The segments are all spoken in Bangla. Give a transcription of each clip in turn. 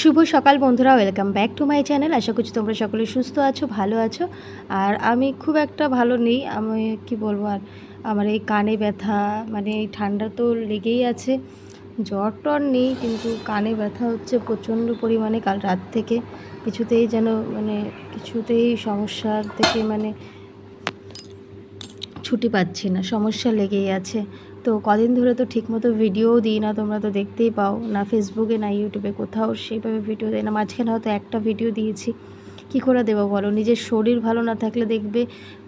শুভ সকাল বন্ধুরা welcome back to my channel আশা করছি তোমরা সকলে সুস্থ আছো, ভালো আছো। আর আমি খুব একটা ভালো নেই, আমি কি বলব আর, আমার এই কানে ব্যথা মানে এই ঠান্ডা তো লেগেই আছে। জ্বর টর নেই, কিন্তু কানে ব্যথা হচ্ছে প্রচণ্ড পরিমাণে কাল রাত থেকে। কিছুতেই যেন মানে কিছুতেই সমস্যার থেকে মানে ছুটি পাচ্ছি না, সমস্যা লেগেই আছে। তো কদিন ধরে তো ঠিকমতো ভিডিওও দিই না, তোমরা তো দেখতেই পাও। না ফেসবুকে না ইউটিউবে কোথাও সেইভাবে ভিডিও দেয় না। মাঝখানে হয়তো একটা ভিডিও দিয়েছি। কি করে দেবো বলো? নিজের শরীর ভালো না থাকলে দেখবে,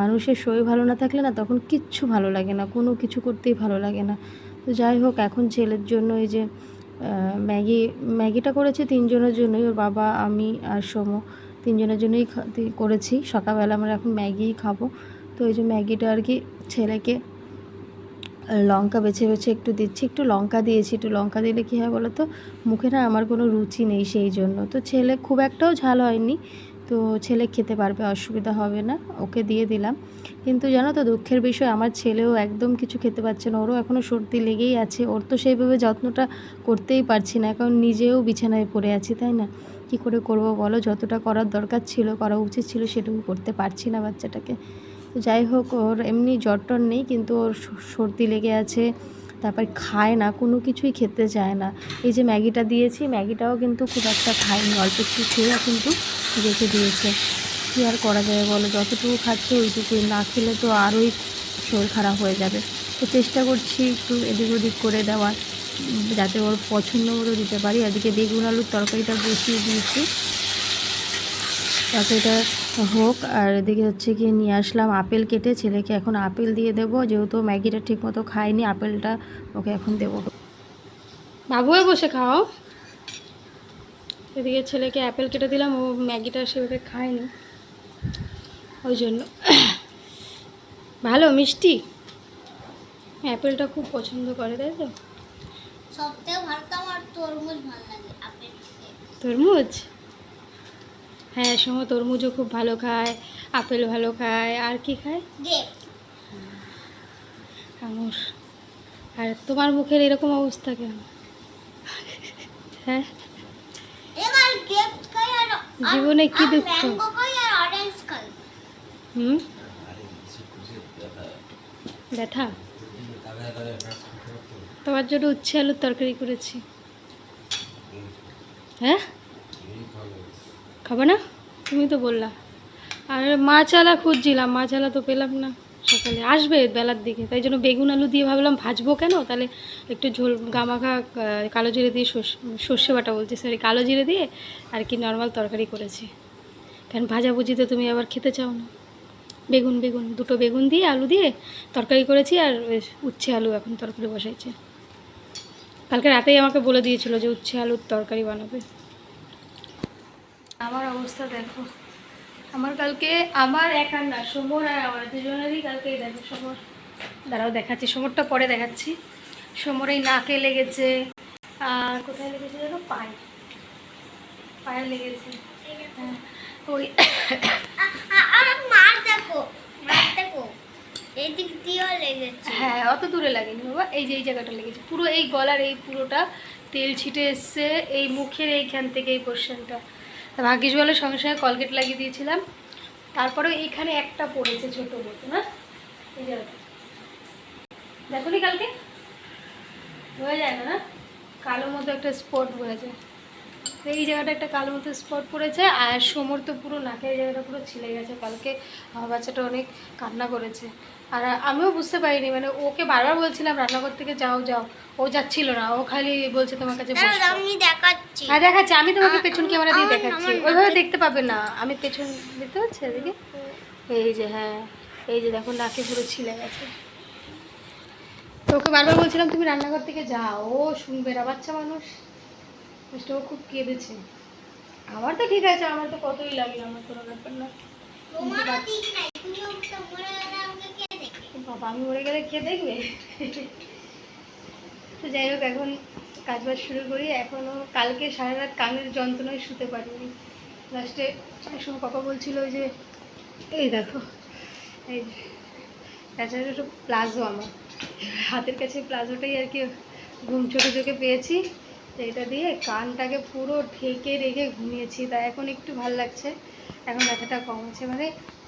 মানুষের শরীর ভালো না থাকলে না তখন কিচ্ছু ভালো লাগে না। কোনো কিছু করতেই ভালো লাগে না। তো যাই হোক, এখন ছেলের জন্য এই যে ম্যাগি, ম্যাগিটা করেছি তিনজনের জন্যই। ওর বাবা, আমি আর সোমো তিনজনের জন্যই করেছি। সকালবেলা আমরা এখন ম্যাগিই খাব। তো এই যে ম্যাগিটা আর কি ছেলেকে লঙ্কা বেছে বেছে একটু দিচ্ছি, একটু লঙ্কা দিয়েছি, একটু লঙ্কা দিলে কী হয় বলো তো মুখে না আমার কোনো রুচি নেই সেই জন্য। তো ছেলে খুব একটাও ঝাল হয়নি, তো ছেলে খেতে পারবে, অসুবিধা হবে না, ওকে দিয়ে দিলাম। কিন্তু জানো তো দুঃখের বিষয়, আমার ছেলেও একদম কিছু খেতে পারছে না, ওরও এখনও সর্দি লেগেই আছে, ওর তো সেইভাবে যত্নটা করতেই পারছি না, কারণ নিজেও বিছানায় পড়ে আছি, তাই না? কি করে করব বলো? যতটা করার দরকার ছিল, করা উচিত ছিল, সেটুকু করতে পারছি না বাচ্চাটাকে। যাই হোক, ওর এমনি জ্বর টর নেই, কিন্তু ওর সর্দি লেগে আছে, তারপর খায় না, কোনো কিছুই খেতে চায় না। এই যে ম্যাগিটা দিয়েছি, ম্যাগিটাও কিন্তু খুব একটা খায়নি, অল্প একটু খেয়েও কিন্তু রেখে দিয়েছে। কী আর করা যাবে বলো, যতটুকু খাচ্ছে ওইটুকুই, না খেলে তো আরোই শরীর খারাপ হয়ে যাবে। তো চেষ্টা করছি একটু এদিক ওদিক করে দেওয়ার যাতে ওর পছন্দ মতো দিতে পারি। এদিকে বেগুন আলুর তরকারিটা বসিয়ে দিয়েছি। তরকারিটা হোক আর এদিকে হচ্ছে গিয়ে নিয়ে আসলাম আপেল কেটে ছেলেকে এখন আপেল দিয়ে দেবো যেহেতু ম্যাগিটা ঠিক মতো খায়নি আপেলটা ওকে এখন দেবো। বাবুয়ে বসে খাও। এদিকে ছেলেকে অ্যাপেল কেটে দিলাম ও ম্যাগিটা সেভাবে খায়নি। ওই জন্য। ভালো মিষ্টি? অ্যাপেলটা খুব পছন্দ করে তাই তো? সবথেকে ভালো তো আমার তরমুজ ভালো লাগে আপেল তরমুজ? হ্যাঁ সময় তরমুজও খুব ভালো খায় আপেল ভালো খায় আর কি খায়? আঙুর। আর তোমার মুখের এরকম অবস্থা কেন? হ্যাঁ? জীবনে কি দুঃখ? হুম? ব্যথা। তোমার জন্য উচ্ছে আলুর তরকারি করেছি। হ্যাঁ? খাব না? তুমি তো বললা। আর মাছ আলা খুঁজছিলাম মাছ আলা তো পেলাম না। সকালে আসবে বেলার দিকে, তাই জন্য বেগুন আলু দিয়ে ভাবলাম ভাজবো কেন? তাহলে একটু ঝোল গামাখা কালো জিরে দিয়ে সর্ষে সর্ষে বাটা বলছি সরি কালো জিরে দিয়ে আর কি নর্মাল তরকারি করেছি। কারণ ভাজাভুজি তো তুমি আবার খেতে চাও না। বেগুন বেগুন, দুটো বেগুন দিয়ে আলু দিয়ে তরকারি করেছি আর উচ্ছে আলু এখন তরকারি বসাইছে। কালকে রাতেই আমাকে বলে দিয়েছিল যে উচ্ছে আলুর তরকারি বানাবে। আমার অবস্থা দেখো। আমার কালকে আমার একার না, সমর আর আমার দুজনেরই কালকে এই দেখো সমর। দাঁড়াও, দেখাচ্ছি, সমরটা পরে দেখাচ্ছি। সমর এই নাকে লেগেছে। আর কোথায় লেগেছে যেন পায়ে। পায়ে লেগেছে। হ্যাঁ ওই হ্যাঁ অত দূরে লাগেনি বাবা। এই যে, এই জায়গাটা লেগেছে। পুরো এই গলার এই পুরোটা তেল ছিটে এসছে, এই মুখের এইখান থেকে এই পোর্শনটা ভাগ্যিস বলে সঙ্গে সঙ্গে কলগেট লাগিয়ে দিয়েছিলাম। তারপরেও এইখানে একটা পড়েছে ছোটো মতো না? দেখো নি কালকে? বোঝা যায় না না? কালো মতো একটা স্পট বোঝা যায় এই জায়গাটা একটা কালো মতো স্পট পড়েছে, আর সমর তো পুরো নাকের জায়গাটা পুরো ছিলে গেছে। কালকে আমার বাচ্চাটা অনেক কান্না করেছে। আর আমিও বুঝতে পারিনি মানে ওকে বারবার বলছিলাম রান্নাঘর থেকে যাও যাও। ও যাচ্ছিল না ও খালি বলছে তোমার কাছে আমি দেখাচ্ছি। হ্যাঁ দেখাচ্ছি আমি তোমাকে পেছন ক্যামেরা দিয়ে দেখাচ্ছি। ওইভাবে দেখতে পাবে না। আমি পেছন দেখতে পাচ্ছি এদিকে? এই যে হ্যাঁ এই যে দেখো নাকে পুরো ছিলে গেছে। তো ওকে বারবার বলছিলাম তুমি রান্নাঘর থেকে যাও ও শুনবে না বাচ্চা মানুষ। মিষ্টি ও খুব কেঁদেছে। আমার তো ঠিক আছে আমার তো কতই লাগে আমার কোনো ব্যাপার না। বাবা, আমি মরে গেলে খেয়ে দেখবে? তো যাই হোক, এখন কাজ বাজ শুরু করি। এখনও কালকে সারা রাত কানের যন্ত্রণায় শুতে পারিনি। লাস্টে সময় পাপা বলছিল যে, এই দেখো, এই তাছাড়া একটু প্লাজো আমার। হাতের কাছে প্লাজোটাই আর কি ঘুম চোখে চোখে পেয়েছি। তো এটা দিয়ে কানটাকে পুরো ঢেকে রেখে ঘুমিয়েছি। তাই এখন একটু ভালো লাগছে। এখন ব্যথাটা কম আছে। মানে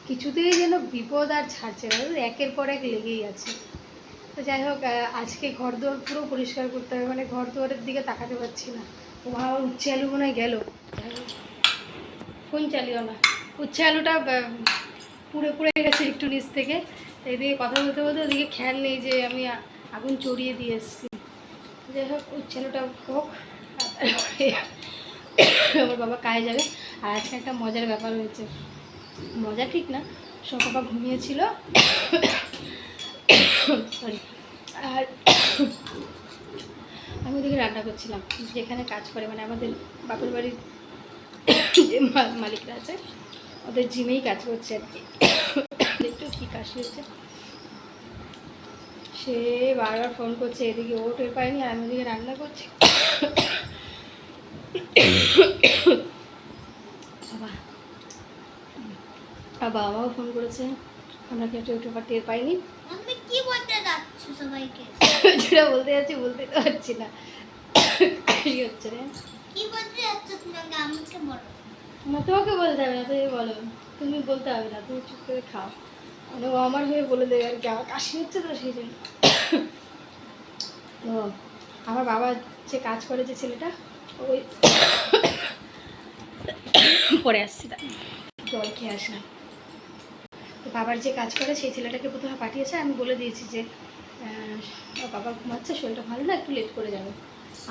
কিছুতেই যেন বিপদ আর ছাড়ছে না। একের পর এক লেগেই আছে। তো যাই হোক আজকে ঘর দুয়ার পুরো পরিষ্কার করতে হবে। মানে ঘর দুয়ারের দিকে তাকাতে পারছি না। ও আমার উচ্ছে আলু মনে হয় গেল। ফোন চালিও না উচ্ছে আলুটা পুড়ে পুড়ে গেছে একটু নিচ থেকে। এদিকে কথা বলতে বলতে ওদিকে খেয়াল নেই যে আমি আগুন চড়িয়ে দিয়ে এসেছি। যাই হোক, উচ্ছে আলুটা হোক আমার বাবা কাজে যাবে। আর আজকে একটা মজার ব্যাপার হয়েছে। মজা ঠিক না। বাবা ঘুমিয়েছিল। সরি আর আমি ওদিকে রান্না করছিলাম, যেখানে কাজ করে মানে আমাদের বাপের বাড়ির যে মালিকরা আছে, ওদের জিমেই কাজ করছে আর কি। একটু কী কাশি হচ্ছে সে বারবার ফোন করছে, এদিকে ও টের পায়নি, আর আমি ওদিকে রান্না করছি বাবা আর বাবাও ফোন করেছে। আমরা কি টের টের- টের পাইনি। তুমি কি বলতে যাচ্ছ সবাইকে? যেটা বলতে যাচ্ছি বলতে তো পারছি না। কাশি হচ্ছে রে? কি বলতে যাচ্ছ তুমি আমাকে বলো। না তোমাকে বলতে হবে না তুমি বলো। তুমি বলতে হবে না তুমি চুপ করে খাও। মানে ও আমার হয়ে বলে দেবে আর কি আমার কাশি হচ্ছে তো সেই জন্য। তো আমার বাবা যে কাজ করে যে ছেলেটা ওই পরে আসছি তা জল খেয়ে আসলাম। বাবার যে কাজ করে, সেই ছেলেটাকে প্রথমে পাঠিয়েছে। আমি বলে দিয়েছি যে বাবা ঘুমাচ্ছে, শরীরটা ভালো না, একটু লেট করে যাবে।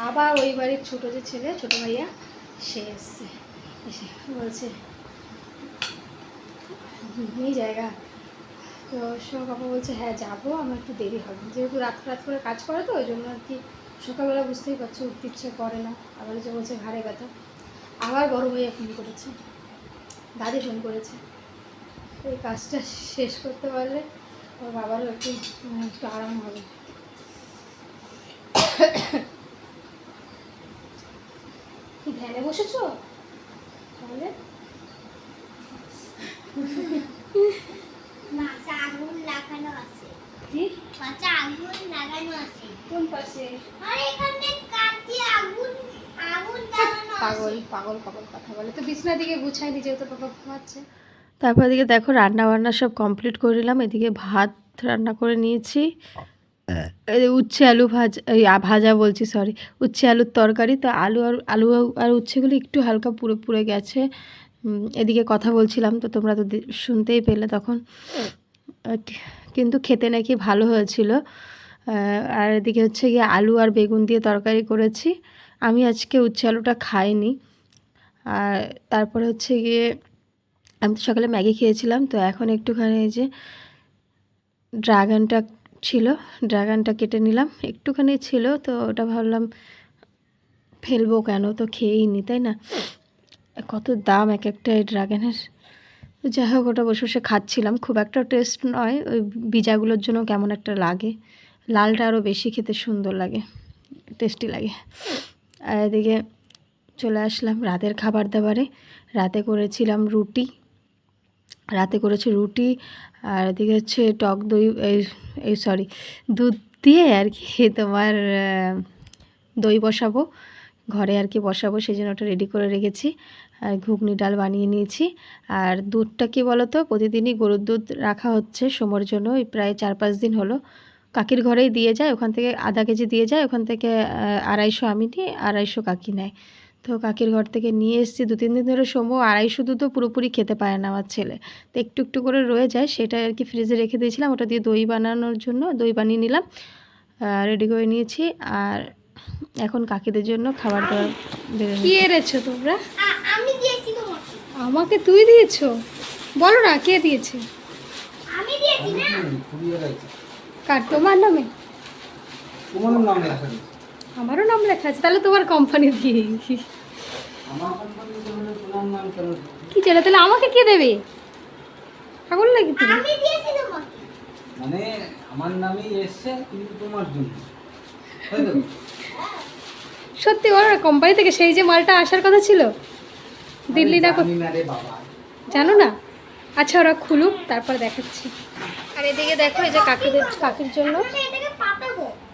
আবার ওই বাড়ির ছোটো যে ছেলে, ছোটো ভাইয়া, সে এসছে। এসে বলছে নেই জায়গা। তো সব বাবা বলছে হ্যাঁ যাব, আমার একটু দেরি হবে। যেহেতু রাত রাত করে কাজ করে তো, ওই জন্য আর কি সকালবেলা বুঝতেই পারছ, উঠতে ইচ্ছে করে না। আবার যে বলছে, ঘাড়ে ব্যথা। আবার বড় ভাইয়া ফোন করেছে। দাদি ফোন করেছে। এই কাজটা শেষ করতে পারলে ওর বাবারও একটু একটু আরাম হবে। কি ধ্যানে বসেছো? তাহলে? আগুন লাগানো আছে। কি? আগুন লাগানো আছে। কোন পাশে? আর এখানে কাঠে আগুন আগুন জ্বালানো পাগল পাগল পাগল কথা বলে। তো বিছনা দিকে গুছাই দিয়ে যেহেতু বাবা ঘুমাচ্ছে। তারপর এদিকে দেখো রান্না বান্না সব কমপ্লিট করে নিলাম। এদিকে ভাত রান্না করে নিয়েছি। উচ্ছে আলু ভাজা এই ভাজা বলছি সরি উচ্ছে আলুর তরকারি। তো আলু আর আলু আর উচ্ছেগুলো একটু হালকা পুরো পুড়ে গেছে। এদিকে কথা বলছিলাম তো তোমরা তো শুনতেই পেলে তখন। কিন্তু খেতে নাকি ভালো হয়েছিল। আর এদিকে হচ্ছে গিয়ে আলু আর বেগুন দিয়ে তরকারি করেছি। আমি আজকে উচ্ছে আলুটা খাইনি। আর তারপরে হচ্ছে গিয়ে আমি তো সকালে ম্যাগি খেয়েছিলাম, তো এখন একটুখানি এই যে ড্রাগনটা ছিল, ড্রাগনটা কেটে নিলাম। একটুখানি ছিল, তো ওটা ভাবলাম ফেলব কেন? তো খেয়েই নি, তাই না? কত দাম এক একটা এই ড্রাগনের। যাই হোক, ওটা বসে বসে খাচ্ছিলাম। খুব একটা টেস্ট নয়, ওই বীজাগুলোর জন্য কেমন একটা লাগে। লালটা আরও বেশি খেতে সুন্দর লাগে, টেস্টি লাগে। আর এদিকে চলে আসলাম রাতের খাবার দাবারে। রাতে করেছিলাম রুটি রাতে করেছি রুটি আর এদিকে হচ্ছে টক দই, এই- সরি দুধ দিয়ে আর কি তোমার দই বসাবো, ঘরে আর কি বসাবো সেই জন্য ওটা রেডি করে রেখেছি। আর ঘুগনি ডাল বানিয়ে নিয়েছি। আর দুধটা কি বলো তো প্রতিদিনই গরুর দুধ রাখা হচ্ছে সময়ের জন্য প্রায় চার পাঁচ দিন হলো। কাকির ঘরেই দিয়ে যায়, ওখান থেকে আধা কেজি দিয়ে যায়, ওখান থেকে আড়াইশো আমি নিই, আড়াইশো কাকি নেয়। তো কাকির ঘর থেকে নিয়ে এসেছি। দু তিন দিন ধরে সময় আড়াইশো দুধও পুরোপুরি খেতে পারে না আমার ছেলে। তো একটু একটু করে রয়ে যায় সেটা আর কি ফ্রিজে রেখে দিয়েছিলাম। ওটা দিয়ে দই বানানোর জন্য দই বানিয়ে নিলাম রেডি করে নিয়েছি। আর এখন কাকিদের জন্য খাবার দাবার কি এনেছো তোমরা? আমি দিয়েছি তোমাকে। আমাকে তুই দিয়েছ? বলো না কে দিয়েছে? আমি দিয়েছি না। কার তোমার নামে? তোমার নাম আমারও নাম লেখা আছে তাহলে তোমার কোম্পানি দিয়ে আমার কোম্পানি হলে তোমার নাম কেন কি জানো তাহলে আমাকে কে দেবে? পাগল নাকি তুমি? আমি দিয়েছি তোমাকে। মানে আমার নামই এসছে কিন্তু তোমার জন্য? সত্যি ওর কোম্পানি থেকে সেই যে মালটা আসার কথা ছিল? দিল্লি না জানি না রে বাবা। জানো না? আচ্ছা ওরা খুলুক তারপর দেখাচ্ছি। আর এদিকে দেখো এই যে কাকিদের কাকির জন্য।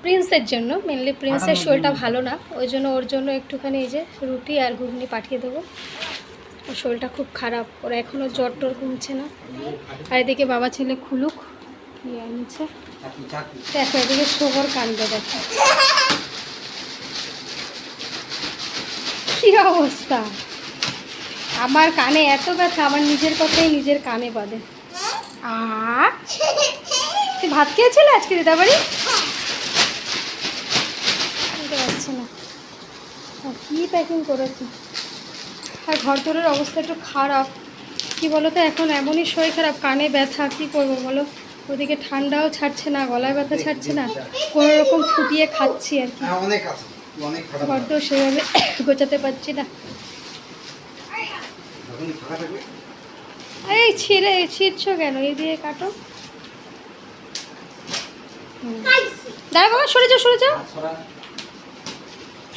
প্রিন্সের জন্য মেনলি প্রিন্সের শরীরটা ভালো না। ওই জন্য ওর জন্য একটুখানি এই যে রুটি আর ঘুগনি পাঠিয়ে দেবো। ওর শরীরটা খুব খারাপ। ওর এখনও জ্বর টর কমছে না। আর এদিকে বাবা ছেলে খুলুক। নিয়ে আনছে দেখো এদিকে শোভর কাণ্ড দেখো। কি অবস্থা? আমার কানে এত ব্যথা আমার নিজের কথাই নিজের কানে বাঁধে আ? তুই ভাত খেয়েছিলে আজকে দিদাবাড়ি? পারছি না। কী প্যাকিং করেছি? আর ঘর তোরের অবস্থা একটু খারাপ। কি বলো তো এখন এমনই শরীর খারাপ কানে ব্যথা কী করব বলো? ওদিকে ঠান্ডাও ছাড়ছে না গলায় ব্যথা ছাড়ছে না কোনো রকম ফুটিয়ে খাচ্ছি আর কি। হ্যাঁ অনেক আছে ঘর তো সেভাবে গোছাতে পারছি না। এই ছিঁড়ে ছিঁড়ছো কেন? এই দিয়ে কাটো। হুম। দাঁড়া বাবা সরে যাও সরে যাও।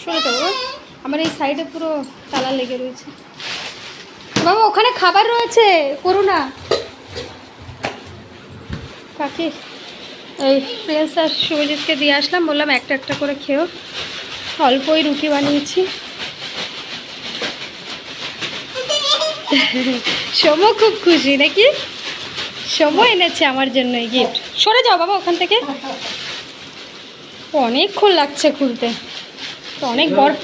যাও বাবা। আমার এই সাইডে পুরো তালা লেগে রয়েছে। বাবা ওখানে খাবার রয়েছে, করো না। কাকি, এই প্রিন্স আর শুভজিৎকে দিয়ে আসলাম, বললাম একটা একটা করে খেও অল্পই রুটি বানিয়েছি। সোমো খুব খুশি নাকি? সোমো এনেছে আমার জন্য গিফট সরে যাও বাবা ওখান থেকে। অনেকক্ষণ লাগছে খুলতে তো অনেক বড়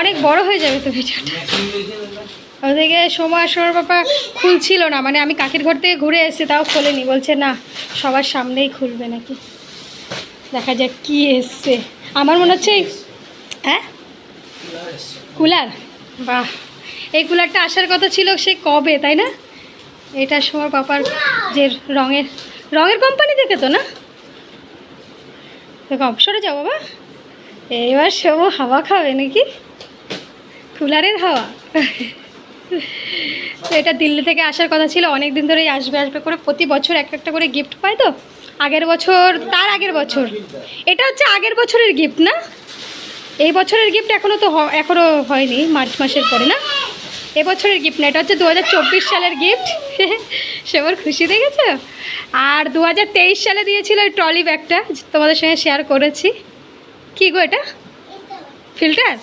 অনেক বড় হয়ে যাবে তো ভিডিওটা। ওদিকে সময় সোমার বাবা খুলছিল না মানে আমি কাকির ঘর থেকে ঘুরে এসে তাও খোলেনি, বলছে না, সবার সামনেই খুলবে নাকি। দেখা যাক কি এসছে। আমার মনে হচ্ছে হ্যাঁ? কুলার? বাহ। এই কুলারটা আসার কথা ছিল সে কবে, তাই না? এটা সময় পাপার যে রঙের রঙের কোম্পানি থেকে তো না? দেখো সরে যাও বাবা। এবার সব হাওয়া খাবে নাকি? কুলারের হাওয়া? তো এটা দিল্লি থেকে আসার কথা ছিল অনেক দিন ধরেই আসবে আসবে করে প্রতি বছর একটা একটা করে গিফট পায় তো? আগের বছর, তার আগের বছর। এটা হচ্ছে আগের বছরের গিফট না? এই বছরের গিফট এখনও তো এখনও হয়নি, মার্চ মাসের পরে না? এবছরের গিফট না, এটা হচ্ছে দু হাজার চব্বিশ সালের গিফট সবার খুশি দেখেছ? আর দু হাজার তেইশ সালে দিয়েছিল ওই ট্রলি ব্যাগটা তোমাদের সঙ্গে শেয়ার করেছি। কি গো এটা? ফিল্টার?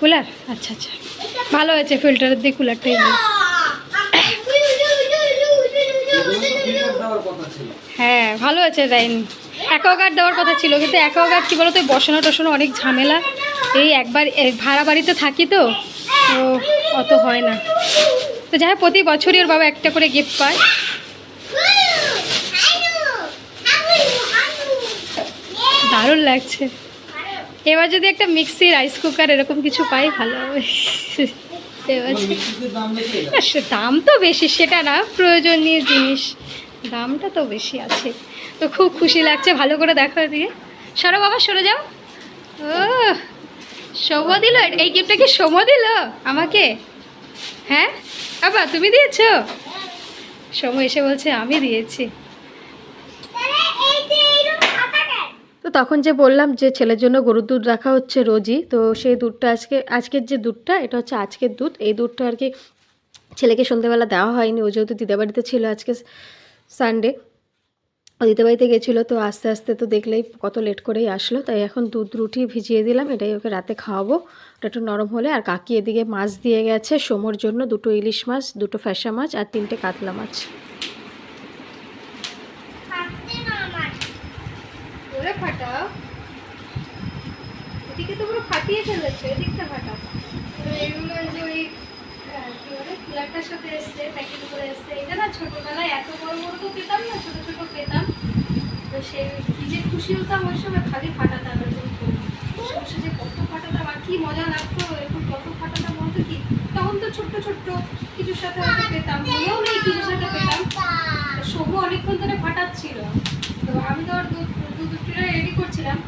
কুলার? আচ্ছা আচ্ছা। ভালো হয়েছে ফিল্টারের দিয়ে কুলারটাই তো হ্যাঁ ভালো হয়েছে দেয়নি অ্যাকোয়াগার্ড দেওয়ার কথা ছিল, কিন্তু অ্যাকোয়াগার্ড কী বলতো বসানো টসানো অনেক ঝামেলা। এই একবার ভাড়া বাড়িতে থাকি তো তো অত হয় না। তো যাই প্রতি বছরই ওর বাবা একটা করে গিফট পায়। দারুণ লাগছে। এবার যদি একটা মিক্সি রাইস কুকার এরকম কিছু পাই, ভালো হবে। দাম তো বেশি, সেটা না, প্রয়োজনীয় জিনিস। দামটা তো বেশি আছে। তো খুব খুশি লাগছে ভালো করে দেখো দিয়ে। সরো বাবা, সরে যাও। ও সোম দিল। এই গিফটটা কি সোম দিল? আমাকে? হ্যাঁ? বাবা তুমি দিয়েছ? সোম এসে বলছে, আমি দিয়েছি। তো তখন যে বললাম যে ছেলের জন্য গরুর দুধ রাখা হচ্ছে রোজই, তো সেই দুধটা আজকে, আজকের যে দুধটা, এটা হচ্ছে আজকের দুধ। এই দুধটা আর কি ছেলেকে সন্ধ্যেবেলা দেওয়া হয়নি, ও যেহেতু দিদাবাড়িতে ছিল আজকে সানডে ও দিদাবাড়িতে গেছিল, তো আস্তে আস্তে তো দেখলেই কত লেট করেই আসলো। তাই এখন দুধ রুটি ভিজিয়ে দিলাম, এটাই ওকে রাতে খাওয়াবো। ওটা একটু নরম হলে, আর কাকি এদিকে মাছ দিয়ে গেছে, সোমোর জন্য দুটো ইলিশ মাছ, দুটো ফ্যাসা মাছ, আর তিনটে কাতলা মাছ ওরে ফাটাও এদিকে তো পুরো ফাটিয়ে ফেলেছে, এদিকটা ফাটাও। তো এগুলো যে ওই কি বলে কুলারটার সাথে এসছে, প্যাকেট করে এসছে, এটা না ছোটোবেলায় এত বড় বড় তো পেতাম না, ছোটো ছোটো পেতাম। তো সেই কি খুশি হতাম ওই সময় খালি ফাটাতাম এরকম। বসে যে কত ফাটাতাম আর কি মজা লাগতো এরকম কত ফাটাতাম বলতো কি? তখন তো ছোট্ট ছোট্ট কিছুর সাথে হয়তো পেতাম, মনেও নেই কিছুর সাথে পেতাম। শোভু অনেকক্ষণ ধরে ফাটাচ্ছিল। তো আমি তো ওর দুধ দুধ রেডি করছিলাম।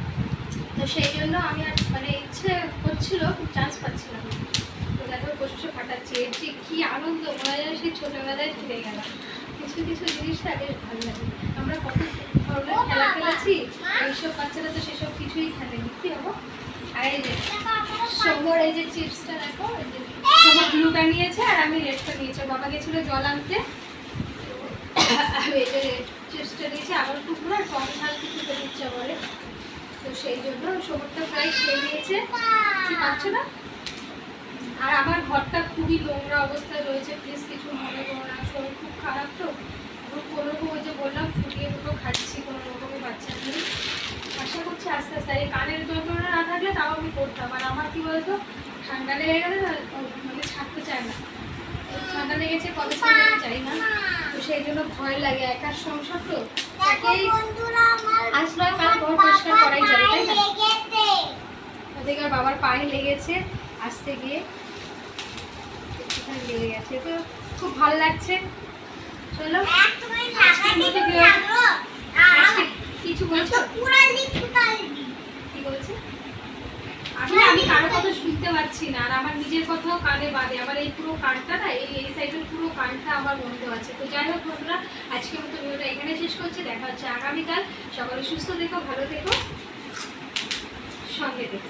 তো সেই জন্য আমি আর মানে ইচ্ছে হচ্ছিল চান্স পাচ্ছিলাম। তো দেখো বসে ফাটাচ্ছি এর যে কী আনন্দ মনে হয় যেন সেই ছোটোবেলায় ফিরে গেলাম। কিছু কিছু জিনিসটা বেশ ভালো লাগে। আমরা কত ধরনের খেলা খেলেছি এইসব বাচ্চারা তো সেসব কিছুই খেলেনি। কি হব আর এই যে সোমর এই যে চিপসটা দেখো এই যে সোমর ব্লুটা নিয়েছে আর আমি রেডটা নিয়েছি। বাবা গেছিল জল আনতে। আমি যে চিপসটা নিয়েছি আবার টুকরো আর টক ঝাল কিছু খেতে ইচ্ছা করে তো সেই জন্য সমুদ্রটা প্রায় খেয়ে নিয়েছে পাচ্ছ না? আর আমার ঘরটা খুবই নোংরা অবস্থায় রয়েছে। প্লিজ কিছু মনে করো না, শরীর খুব খারাপ তো। কোনো রকম ওই যে বললাম, ফুটিয়ে দুটো খাচ্ছি কোনো রকমে বাচ্চা নেই আশা করছি আস্তে আস্তে। এই কানের যন্ত্রণা না থাকলে তাও আমি করতাম। আর আমার কি বলতো, ঠান্ডা লেগে গেলে মানে ছাড়তে চায় না। ঠান্ডা লেগেছে, কবে চাই না। তো সেই জন্য ভয় লাগে। একার সংসার তো তাকেই আজ নয় কাল ঘর পরিষ্কার করাই যাবে তাই না? ওদিকে বাবার পায়ে লেগেছে আসতে গিয়ে একটুখানি লেগে গেছে। তো খুব ভালো লাগছে। চলো। আজকে কিছু বলছো? কি বলছে? আসলে আমি কারও কথা শুনতে পাচ্ছি না আর আমার নিজের কথাও কানে বাদে আমার এই পুরো কানটা না এই এই সাইডের পুরো কানটা আমার বন্ধ আছে। তো যাই হোক বন্ধুরা আজকের মতো ভিডিওটা এখানে শেষ করছি। দেখা হচ্ছে আগামীকাল। সকলে সুস্থ থেকো ভালো থেকো। সঙ্গে থেকো।